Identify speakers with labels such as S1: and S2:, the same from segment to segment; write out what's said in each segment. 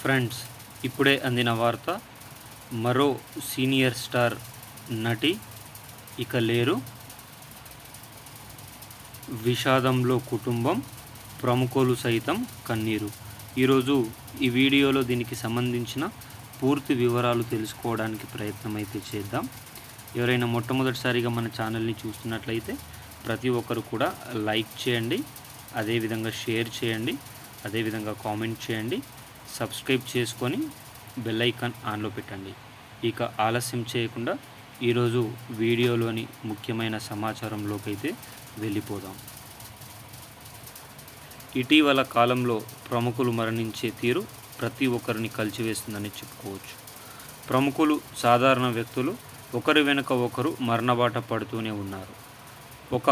S1: Friends ఇప్పుడే అందిన వార్త మరో సీనియర్ స్టార్ నటి ఇక లేరు. విషాదంలో కుటుంబం ప్రముఖులు సైతం కన్నీరు. ఈరోజు ఈ వీడియోలో దీనికి సంబంధించిన పూర్తి వివరాలు తెలుసుకోవడానికి ప్రయత్నం అయితే చేద్దాం. ఎవరైనా మొట్టమొదటిసారిగా మన ఛానల్ని చూస్తున్నట్లయితే ప్రతి ఒక్కరు కూడా లైక్ చేయండి అదేవిధంగా షేర్ చేయండి అదేవిధంగా కామెంట్ చేయండి. సబ్స్క్రైబ్ చేసుకొని బెల్ ఐకాన్ ఆన్లో పెట్టండి. ఇక ఆలస్యం చేయకుండా ఈరోజు వీడియోలోని ముఖ్యమైన సమాచారంలోకైతే వెళ్ళిపోదాం. ఇటీవల కాలంలో ప్రముఖులు మరణించే తీరు ప్రతి ఒక్కరిని కలిచివేస్తుందని చెప్పుకోవచ్చు. ప్రముఖులు సాధారణ వ్యక్తులు ఒకరి వెనుక ఒకరు మరణబాట పడుతూనే ఉన్నారు. ఒక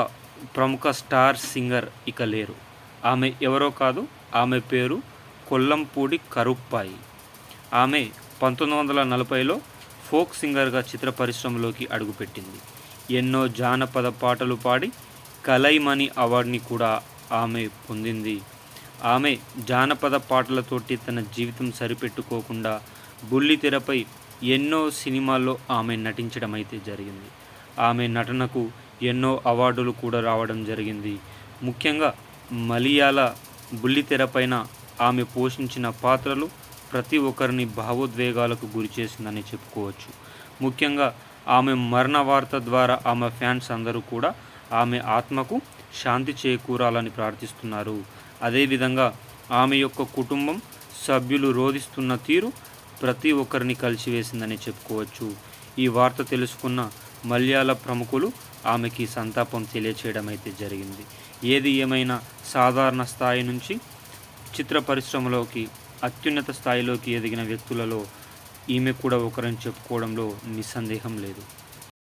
S1: ప్రముఖ స్టార్ సింగర్ ఇక లేరు. ఆమె ఎవరో కాదు ఆమె పేరు కొల్లంపూడి కరుప్పాయి. ఆమె పంతొమ్మిది వందల నలభైలో ఫోక్ సింగర్గా చిత్ర పరిశ్రమలోకి అడుగుపెట్టింది. ఎన్నో జానపద పాటలు పాడి కలైమణి అవార్డుని కూడా ఆమె పొందింది. ఆమె జానపద పాటలతోటి తన జీవితం సరిపెట్టుకోకుండా బుల్లి తెరపై ఎన్నో సినిమాల్లో ఆమె నటించడం అయితే జరిగింది. ఆమె నటనకు ఎన్నో అవార్డులు కూడా రావడం జరిగింది. ముఖ్యంగా మలయాళ బుల్లితెరపైన ఆమె పోషించిన పాత్రలు ప్రతి ఒక్కరిని భావోద్వేగాలకు గురి చేసిందని చెప్పుకోవచ్చు. ముఖ్యంగా ఆమె మరణ వార్త ద్వారా ఆమె ఫ్యాన్స్ అందరూ కూడా ఆమె ఆత్మకు శాంతి చేకూరాలని ప్రార్థిస్తున్నారు. అదేవిధంగా ఆమె యొక్క కుటుంబం సభ్యులు రోధిస్తున్న తీరు ప్రతి ఒక్కరిని కలిసివేసిందని చెప్పుకోవచ్చు. ఈ వార్త తెలుసుకున్న మలయాళ ప్రముఖులు ఆమెకి సంతాపం తెలియచేయడం అయితే జరిగింది. ఏది ఏమైనా సాధారణ స్థాయి నుంచి చిత్ర పరిశ్రమలోకి అత్యున్నత స్థాయిలోకి ఎదిగిన వ్యక్తులలో ఈమె కూడా ఒకరని చెప్పుకోవడంలో నిస్సందేహం లేదు.